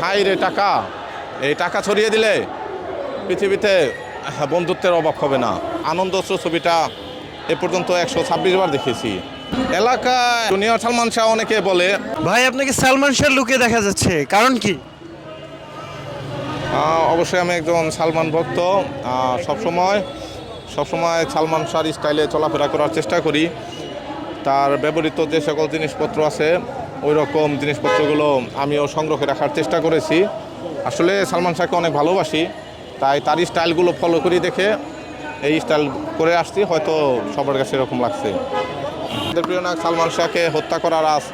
High রে টাকা। এই টাকা ছড়িয়ে দিলে পৃথিবীতে বন্ধুত্বের অভাব হবে না। আনন্দ ছবিটা এ পর্যন্ত একশো ছাব্বিশ বার দেখেছি। এলাকায় জুনিয়র সালমান শাহ অনেকে বলে ভাই আপনাকে সালমান শাহ লুকে দেখা যাচ্ছে। কারণ কি? অবশ্যই আমি একজন সালমান ভক্ত। সবসময় সবসময় সালমান শাহর স্টাইলে চলাফেরা করার চেষ্টা করি। তার ব্যবহৃত যে সকল জিনিসপত্র আছে ওই রকম জিনিসপত্রগুলো আমিও সংগ্রহে রাখার চেষ্টা করেছি। আসলে সালমান শাহকে অনেক ভালোবাসি, তাই তার স্টাইলগুলো ফলো করি দেখে এই স্টাইল করে আসছি, হয়তো সবার কাছে এরকম লাগছে। আমাদের প্রিয় নায়ক সালমান শাহকে হত্যা করার আজ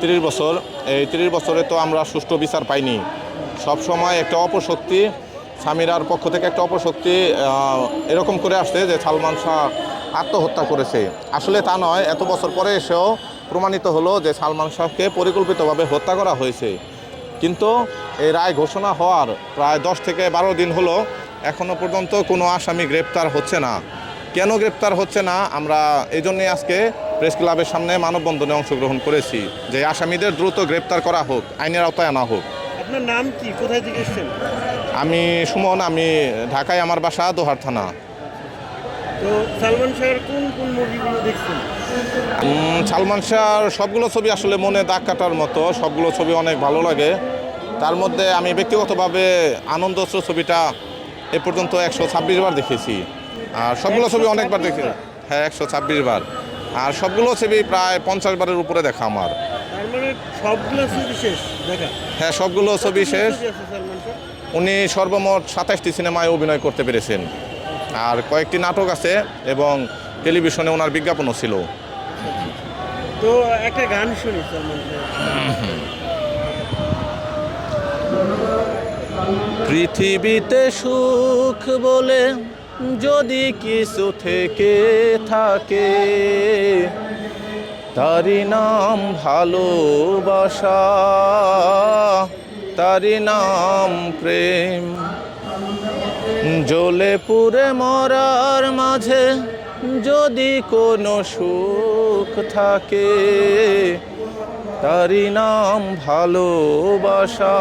তিরিশ বছর, এই তিরিশ বছরে তো আমরা সুষ্ঠু বিচার পাইনি। সব সময় একটা অপশক্তি, স্বামীরার পক্ষ থেকে একটা অপশক্তি এরকম করে আসছে যে সালমান শাহ আত্মহত্যা করেছে। আসলে তা নয়, এত বছর পরে এসেও প্রমাণিত হলো যে সালমান শাহকে পরিকল্পিতভাবে হত্যা করা হয়েছে। কিন্তু এই রায় ঘোষণা হওয়ার প্রায় দশ থেকে বারো দিন হলো এখনও পর্যন্ত কোনো আসামি গ্রেপ্তার হচ্ছে না। কেন গ্রেপ্তার হচ্ছে না? আমরা এই জন্যই আজকে প্রেস ক্লাবের সামনে মানববন্ধনে অংশগ্রহণ করেছি যে আসামিদের দ্রুত গ্রেপ্তার করা হোক আইনের আওতায় আনা হোক। আপনার নাম কি? কোথায় থেকে এসেছেন? আমি সুমন আমি ঢাকায় আমার বাসা দোহার থানা। তো সালমান শাহের কোন কোন মুভিগুলো দেখছেন? সালমান শাহর সবগুলো ছবি আসলে মনে দাগ কাটার মতো। সবগুলো ছবি অনেক ভালো লাগে। তার মধ্যে আমি ব্যক্তিগতভাবে আনন্দ ছবিটা এ পর্যন্ত একশো ছাব্বিশ বার দেখেছি। আর সবগুলো ছবি অনেকবার দেখি হ্যাঁ একশো ছাব্বিশ বার। আর সবগুলো ছবি প্রায় পঞ্চাশ বারের উপরে দেখা আমার। মানে সবগুলো ছবি শেষ দেখা? হ্যাঁ সবগুলো ছবি শেষ। উনি সর্বমোট সাতাশটি সিনেমায় অভিনয় করতে পেরেছেন। আর কয়েকটি নাটক আছে এবং টেলিভিশনে ওনার বিজ্ঞাপনও ছিল। তো একটা গান শুনি পৃথিবীতে সুখ বলে যদি কিছু থেকে থাকে তারি নাম ভালোবাসা তারি নাম প্রেম। জ্বলে পুরে মরার মাঝে যদি কোনো সুখ থাকে তারি নাম ভালোবাসা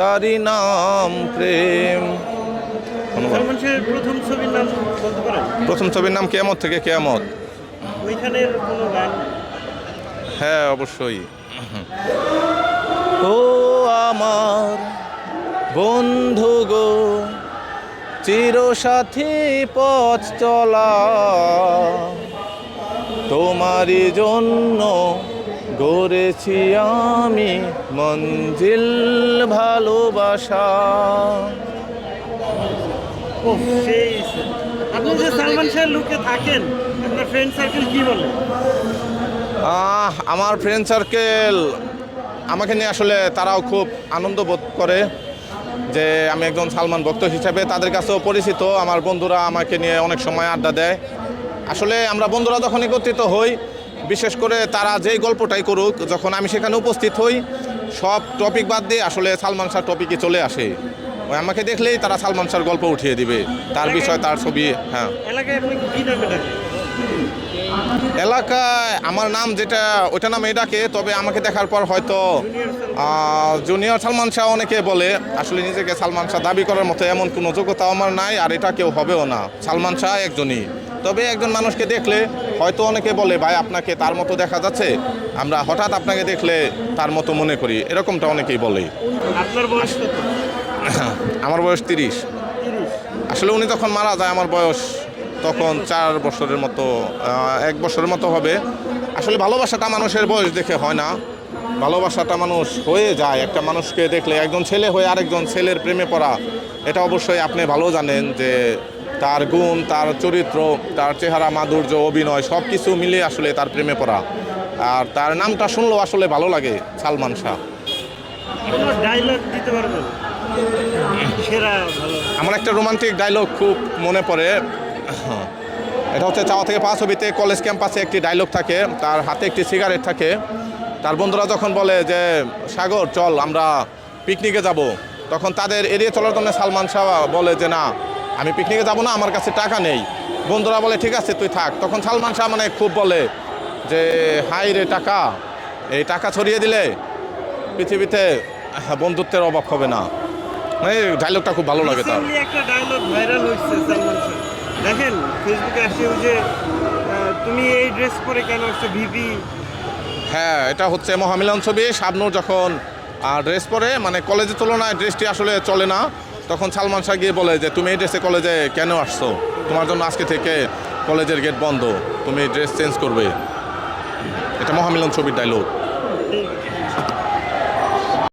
তারি নাম প্রেম। প্রথম ছবির নাম বলতে পারেন? প্রথম ছবির নাম কেয়ামত থেকে কেয়ামত। ওইখানের কোনো গান? হ্যাঁ অবশ্যই। ও আমার বন্ধু গো চিরসাথী পথ চলা। তোমারই জন্য গড়েছি আমি মঞ্জিল ভালোবাসা। আপনি যে সালমান শাহের লুকে থাকেন আপনার ফ্রেন্ড সার্কেল কি বলে? আহ, আমার ফ্রেন্ড সার্কেল আমাকে নিয়ে আসলে তারাও খুব আনন্দ বোধ করে। যে আমি একজন সালমান ভক্ত হিসেবে তাদের কাছেও পরিচিত। আমার বন্ধুরা আমাকে নিয়ে অনেক সময় আড্ডা দেয়। আসলে আমরা বন্ধুরা যখন একত্রিত হই, বিশেষ করে তারা যেই গল্পটাই করুক, যখন আমি সেখানে উপস্থিত হই, সব টপিক বাদ দিয়ে আসলে সালমান শাহ টপিকে চলে আসে। ওই আমাকে দেখলেই তারা সালমান শাহর গল্প উঠিয়ে দিবে। তার বিষয়, তার ছবি হ্যাঁ। এলাকায় আমার নাম যেটা ওইটা নাম ডাকে তবে আমাকে দেখার পর হয়তো জুনিয়র সালমান শাহ অনেকে বলে আসলে নিজেকে সালমান শাহ দাবি করার মতো এমন কোনো যোগ্যতা আমার নাই আর এটা কেউ হবেও না। সালমান শাহ একজনই। তবে একজন মানুষকে দেখলে হয়তো অনেকে বলে ভাই আপনাকে তার মতো দেখা যাচ্ছে। আমরা হঠাৎ আপনাকে দেখলে তার মতো মনে করি। এরকমটা অনেকেই বলে। আপনার বয়স আমার বয়স তিরিশ। আসলে উনি তখন মারা যায় আমার বয়স তখন চার বছরের মতো এক বছরের মতো হবে। আসলে ভালোবাসাটা মানুষের বয়স দেখে হয় না। ভালোবাসাটা মানুষ হয়ে যায়। একটা মানুষকে দেখলে একজন ছেলে হয়ে আরেকজন ছেলের প্রেমে পড়া এটা অবশ্যই আপনি ভালো জানেন যে তার গুণ তার চরিত্র তার চেহারা মাধুর্য অভিনয় সব কিছু মিলে আসলে তার প্রেমে পড়া। আর তার নামটা শুনলেও আসলে ভালো লাগে সালমান শাহ। কোনো ডায়লগ দিতে পারবেন? আমার একটা রোমান্টিক ডায়লগ খুব মনে পড়ে। এটা হচ্ছে চাওয়া থেকে পাঁচ ছবিতে কলেজ ক্যাম্পাসে একটি ডায়লগ থাকে। তার হাতে একটি সিগারেট থাকে। তার বন্ধুরা যখন বলে যে, সাগর, চল, আমরা পিকনিকে যাব। তখন তাদের এড়িয়ে চলার জন্য সালমান শাহ বলে যে, না, আমি পিকনিকে যাব না, আমার কাছে টাকা নেই। বন্ধুরা বলে, ঠিক আছে, তুই থাক। তখন সালমান শাহ মানে খুব বলে যে, হাই রে টাকা, এই টাকা ছড়িয়ে দিলে পৃথিবীতে বন্ধুত্বের অভাব হবে না। মানে ডায়লগটা খুব ভালো লাগে তার। একটা ডায়লগ ভাইরাল হচ্ছে সালমান শাহ। দেখেন ফেসবুকে আসে ওই যে তুমি এই ড্রেস পরে কেন আসছো ভিপি? হ্যাঁ এটা হচ্ছে মহামিলন ছবি। শাবনুর যখন ড্রেস পরে মানে কলেজের তুলনায় ড্রেসটি আসলে চলে না তখন সালমান শাহ গিয়ে বলে যে তুমি এই ড্রেসে কলেজে কেন আসছো? তোমার জন্য আজকে থেকে কলেজের গেট বন্ধ। তুমি ড্রেস চেঞ্জ করবে। এটা মহামিলন ছবির ডায়লগ